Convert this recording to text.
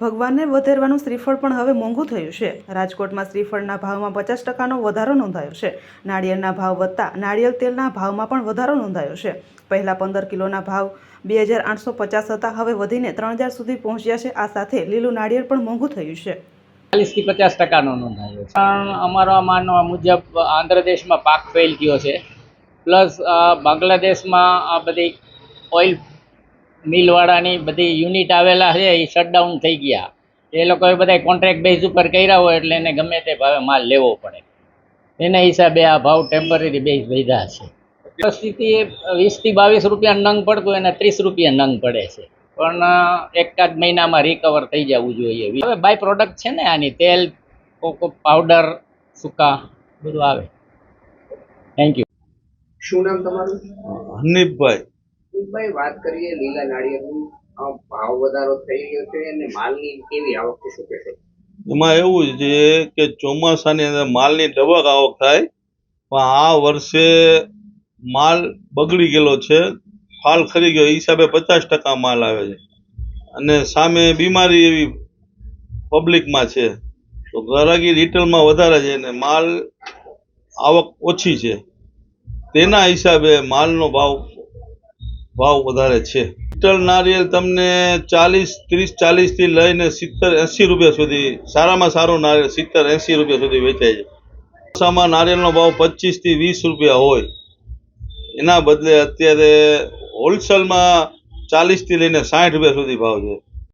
ભગવાનને વધેરવાનું શ્રીફળ પણ હવે મોંઘું થયું છે. રાજકોટમાં શ્રીફળના ભાવમાં પચાસ ટકાનો વધારો નોંધાયો છે. નાળિયેરના ભાવ વધતા નાળિયેર તેલના ભાવમાં પણ વધારો નોંધાયો છે. પહેલાં પંદર કિલોના ભાવ બે હજાર આઠસો પચાસ હતા, હવે વધીને ત્રણ હજાર સુધી પહોંચ્યા છે. આ સાથે લીલું નાળિયેર પણ મોંઘું થયું છે. ચાલીસથી પચાસ ટકાનો નોંધાયો છે. પણ અમારા માનવા મુજબ આંધ્રદેશમાં પાક ફેલ થયો છે. પ્લસ બાંગ્લાદેશમાં આ બધી ઓઇલ મિલવાળાની બધી યુનિટ આવેલા છે એ શટડાઉન થઈ ગયા. એ લોકોએ બધા કોન્ટ્રાક્ટ બેઝ ઉપર કર્યા હોય એટલે એને ગમે તે ભાવે માલ લેવો પડે. એના હિસાબે આ ભાવ ટેમ્પરરી બેઝ વધ્યા છે. પરિસ્થિતિ વીસથી બાવીસ રૂપિયા નંગ પડતું એને ત્રીસ રૂપિયા નંગ પડે છે. પણ એકાદ મહિનામાં રિકવર થઈ જવું જોઈએ. હવે બાય પ્રોડક્ટ છે ને આની તેલ કોકો પાવડર સૂકા બધું આવે. થેન્ક યુ શું નામ તમારું? હનીફભાઈ. ભાઈ વાત કરીએ, લીલા નાળિયેરની ભાવ વધારો થઈ ગયો છે અને માલની કેવી આવક છે શું કહેશો એમાં એવું છે કે ચોમાસાની અંદર માલની ડબક આવક થાય, પણ આ વર્ષે માલ બગડી ગયેલો છે, ફાલ ખરી ગયો હિસાબે પચાસ ટકા માલ આવે છે. અને સામે બીમારી એવી પબ્લિકમાં છે, તો ગ્રાહકી રિટેલમાં વધારે છે અને માલ આવક ઓછી છે. તેના હિસાબે માલનો ભાવ ભાવ વધારે છે. લિટર નારિયેળ તમને ચાલીસ, ત્રીસ ચાલીસથી લઈને સિત્તેર, એંસી રૂપિયા સુધી, સારામાં સારું નારિયેળ સિત્તેર, એંસી રૂપિયા સુધી વેચાય છે. ચોમાસામાં નારિયેળનો ભાવ પચીસથી વીસ રૂપિયા હોય. એના બદલે અત્યારે હોલસેલમાં ચાલીસથી લઈને સાઠ રૂપિયા સુધી ભાવ છે.